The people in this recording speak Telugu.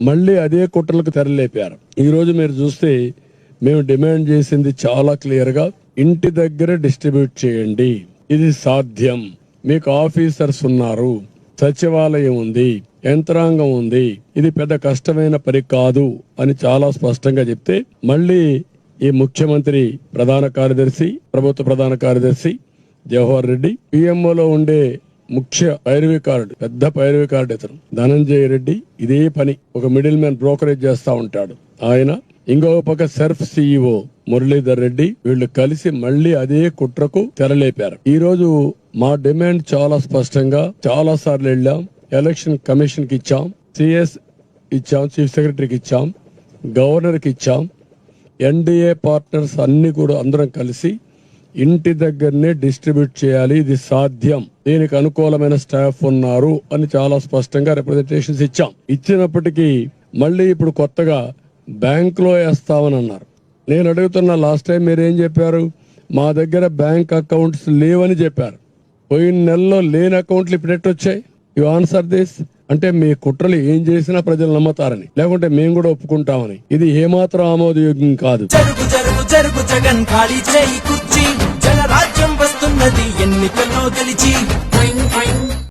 మళ్ళీ అదే కుట్రలకు తెరలేపారు. ఈ రోజు మీరు చూస్తే మేము డిమాండ్ చేసింది చాలా క్లియర్గా ఇంటి దగ్గర డిస్ట్రిబ్యూట్ చేయండి. ఇది సాధ్యం. మీకు ఆఫీసర్స్ ఉన్నారు. సచివాలయం ఉంది. యంత్రాంగం ఉంది. ఇది పెద్ద కష్టమైన పని కాదు అని చాలా స్పష్టంగా చెప్తే మళ్ళీ ఈ ముఖ్యమంత్రి ప్రధాన కార్యదర్శి ప్రభుత్వ ప్రధాన కార్యదర్శి జవహర్ రెడ్డి పిఎంఓలో ఉండే ముఖ్య పైరవి కార్డు పెద్ద పైరవి కార్డు ఇతను. ధనంజయ రెడ్డి ఇదే పని. ఒక మిడిల్ మ్యాన్ బ్రోకరేజ్ చేస్తా ఉంటాడు. ఆయన ఇంకొక పక్క సెర్ఫ్ సిఇఓ మురళీధర్ రెడ్డి వీళ్ళు కలిసి మళ్ళీ అదే కుట్రకు తెరలేపారు. ఈ రోజు మా డిమాండ్ చాలా స్పష్టంగా చాలా సార్లు వెళ్ళాం. ఎలక్షన్ కమిషన్కి ఇచ్చాం. సిఎస్ ఇచ్చాం చీఫ్ సెక్రటరీకి ఇచ్చాం. గవర్నర్కి ఇచ్చాం ఎన్డీఏ పార్ట్నర్స్ అన్ని కూడా అందరం కలిసి ఇంటి దగ్గరనే డిస్ట్రిబ్యూట్ చేయాలి ఇది సాధ్యం. దీనికి అనుకూలమైన స్టాఫ్ ఉన్నారు అని చాలా స్పష్టంగా రిప్రజెంటేషన్స్ ఇచ్చాం. ఇచ్చినప్పటికీ మళ్ళీ ఇప్పుడు కొత్తగా బ్యాంక్లో వేస్తామని అన్నారు. నేను అడుగుతున్న లాస్ట్ టైం మీరేం చెప్పారు? మా దగ్గర బ్యాంక్ అకౌంట్స్ లేవని చెప్పారు. పోయిన నెలలో లేని అకౌంట్లు ఇప్పుడు ఎట్టొచ్చాయి యు ఆన్సర్ దిస్ అంటే మీ కుట్రలు ఏం చేసినా ప్రజలు నమ్ముతారని లేకుంటే మేము కూడా ఒప్పుకుంటామని. ఇది ఏమాత్రం ఆమోదయోగ్యం కాదు. జరుగు జరుగు జరుగు జగన్ ఖాళీ చేయి కుర్చీ. జనరాజ్యం వస్తున్నది ఎన్నికల్లో గెలిచి.